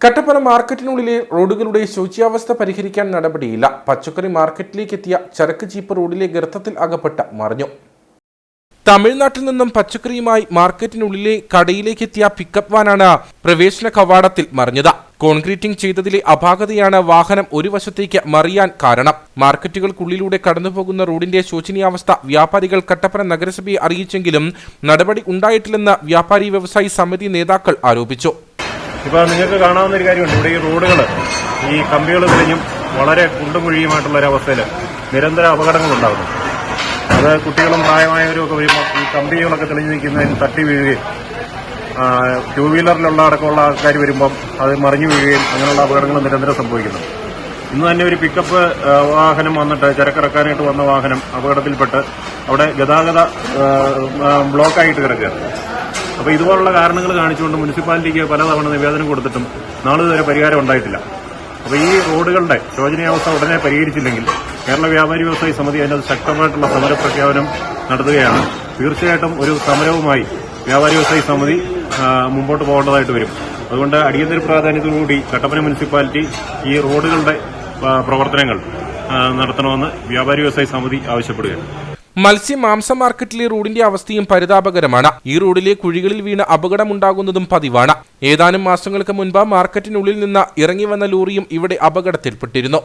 കട്ടപ്പന മാർക്കറ്റിനുള്ളിലെ റോഡുകളുടെ ശോച്യാവസ്ഥ പരിഹരിക്കാൻ നടപടിയില്ല. പച്ചക്കറി മാർക്കറ്റിലേക്ക് എത്തിയ ചരക്ക് ജീപ്പ് റോഡിലെ ഗർത്തത്തിൽ അകപ്പെട്ട് മറിഞ്ഞു. തമിഴ്നാട്ടിൽ നിന്നും പച്ചക്കറിയുമായി മാർക്കറ്റിനുള്ളിലെ കടയിലേക്ക് എത്തിയ പിക്കപ്പ് വാനാണ് പ്രവേശന കവാടത്തിൽ മറിഞ്ഞത്. കോൺക്രീറ്റിംഗ് ചെയ്തതിലെ അപാകതയാണ് വാഹനം ഒരു വശത്തേക്ക് മറിയാൻ കാരണം. മാർക്കറ്റുകൾക്കുള്ളിലൂടെ കടന്നുപോകുന്ന റോഡിന്റെ ശോചനീയാവസ്ഥ വ്യാപാരികൾ കട്ടപ്പന നഗരസഭയെ അറിയിച്ചെങ്കിലും നടപടി ഉണ്ടായിട്ടില്ലെന്ന് വ്യാപാരി വ്യവസായി സമിതി നേതാക്കൾ ആരോപിച്ചു. ഇപ്പോൾ നിങ്ങൾക്ക് കാണാവുന്ന ഒരു കാര്യമുണ്ട്. ഇവിടെ ഈ റോഡുകൾ ഈ കമ്പികൾ തെളിഞ്ഞും വളരെ കുണ്ടും കുഴിയുമായിട്ടുള്ള ഒരു അവസ്ഥയിൽ നിരന്തര അപകടങ്ങളുണ്ടാകുന്നു. അത് കുട്ടികളും പ്രായമായവരും ഒക്കെ വരുമ്പോൾ ഈ കമ്പികളൊക്കെ തെളിഞ്ഞു നിൽക്കുന്നതിന് തട്ടി വീഴുകയും ടൂ വീലറിലുള്ള അടക്കമുള്ള ആൾക്കാർ വരുമ്പം അത് മറിഞ്ഞു വീഴുകയും അങ്ങനെയുള്ള അപകടങ്ങൾ നിരന്തരം സംഭവിക്കുന്നു. ഇന്ന് തന്നെ ഒരു പിക്കപ്പ് വാഹനം വന്നിട്ട് ചരക്കിറക്കാനായിട്ട് വന്ന വാഹനം അപകടത്തിൽപ്പെട്ട് അവിടെ ഗതാഗത ബ്ലോക്കായിട്ട് കിടക്കുകയാണ്. അപ്പോൾ ഇതുപോലുള്ള കാരണങ്ങൾ കാണിച്ചുകൊണ്ട് മുനിസിപ്പാലിറ്റിക്ക് പലതവണ നിവേദനം കൊടുത്തിട്ടും നാളിതുവരെ പരിഹാരം ഉണ്ടായിട്ടില്ല. അപ്പോൾ ഈ റോഡുകളുടെ ശോചനീയാവസ്ഥ ഉടനെ പരിഹരിച്ചില്ലെങ്കിൽ കേരള വ്യാപാരി വ്യവസായി സമിതി അതിനകത്ത് ശക്തമായിട്ടുള്ള സമര പ്രഖ്യാപനം നടത്തുകയാണ്. തീർച്ചയായിട്ടും ഒരു സമരവുമായി വ്യാപാരി വ്യവസായി സമിതി മുമ്പോട്ട് പോകേണ്ടതായിട്ട് വരും. അതുകൊണ്ട് അടിയന്തര പ്രാധാന്യത്തോടുകൂടി കട്ടപ്പന മുനിസിപ്പാലിറ്റി ഈ റോഡുകളുടെ പ്രവർത്തനങ്ങൾ നടത്തണമെന്ന് വ്യാപാരി വ്യവസായി സമിതി ആവശ്യപ്പെടുകയാണ്. മത്സ്യ മാംസ മാർക്കറ്റിലെ റോഡിന്റെ അവസ്ഥയും പരിതാപകരമാണ്. ഈ റോഡിലെ കുഴികളിൽ വീണ് അപകടമുണ്ടാകുന്നതും പതിവാണ്. ഏതാനും മാസങ്ങൾക്ക് മുൻപ് മാർക്കറ്റിനുള്ളിൽ നിന്ന് ഇറങ്ങി വന്ന ലോറിയും ഇവിടെ അപകടത്തിൽപ്പെട്ടിരുന്നു.